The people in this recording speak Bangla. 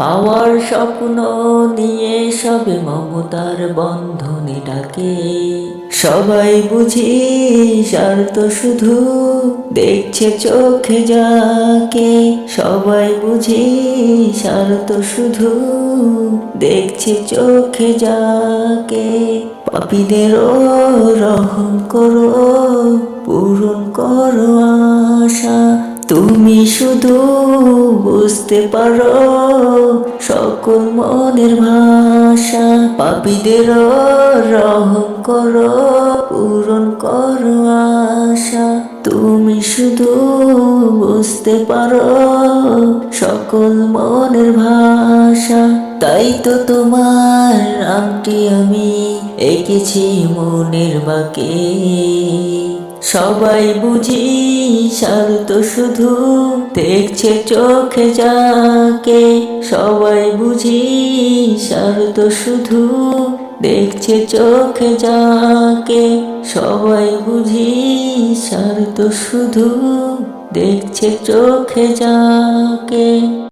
পাওয়ার স্বপ্ন নিয়ে সবে মমতার বন্ধনে ডাকে। সবাই বুঝি স্বার্থ শুধু দেখছে চোখে যাকে। সবাই বুঝি স্বার্থ শুধু দেখছে চোখে যাকে। পাপীদেরও রহম করো। তুমি শুধু বুঝতে পারো, সকল মনের ভাষা পাপীদের রহম করো, পূরণ করো আশা। তুমি শুধু বুঝতে পারো, সকল মনের ভাষা। তাই তো তোমার নামটি আমি এঁকেছি মনের বাকে। সবাই বুঝি স্বার্থ শুধু দেখছে চোখে যাকে। সবাই বুঝি স্বার্থ শুধু দেখছে চোখে যাকে। সবাই বুঝি স্বার্থ শুধু দেখছে চোখে যাকে।